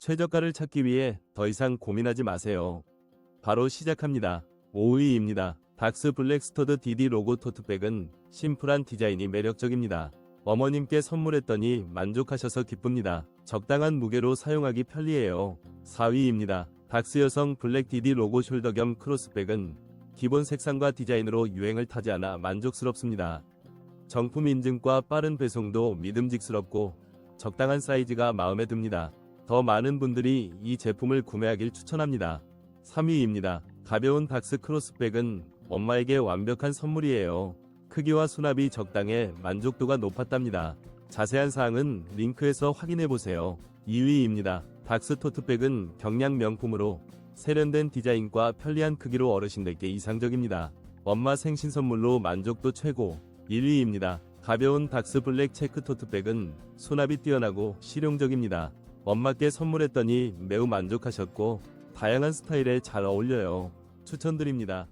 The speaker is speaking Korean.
최저가를 찾기 위해 더 이상 고민하지 마세요. 바로 시작합니다. 5위입니다. 닥스 블랙스터드 DD 로고 토트백은 심플한 디자인이 매력적입니다. 어머님께 선물했더니 만족하셔서 기쁩니다. 적당한 무게로 사용하기 편리해요. 4위입니다. 닥스 여성 블랙 DD 로고 숄더 겸 크로스백은 기본 색상과 디자인으로 유행을 타지 않아 만족스럽습니다. 정품 인증과 빠른 배송도 믿음직스럽고 적당한 사이즈가 마음에 듭니다. 더 많은 분들이 이 제품을 구매하길 추천합니다. 3위입니다. 가벼운 닥스 크로스백은 엄마에게 완벽한 선물이에요. 크기와 수납이 적당해 만족도가 높았답니다. 자세한 사항은 링크에서 확인해보세요. 2위입니다. 닥스 토트백은 경량 명품으로 세련된 디자인과 편리한 크기로 어르신들께 이상적입니다. 엄마 생신 선물로 만족도 최고. 1위입니다. 가벼운 닥스 블랙 체크 토트백은 수납이 뛰어나고 실용적입니다. 엄마께 선물했더니 매우 만족하셨고 다양한 스타일에 잘 어울려요. 추천드립니다.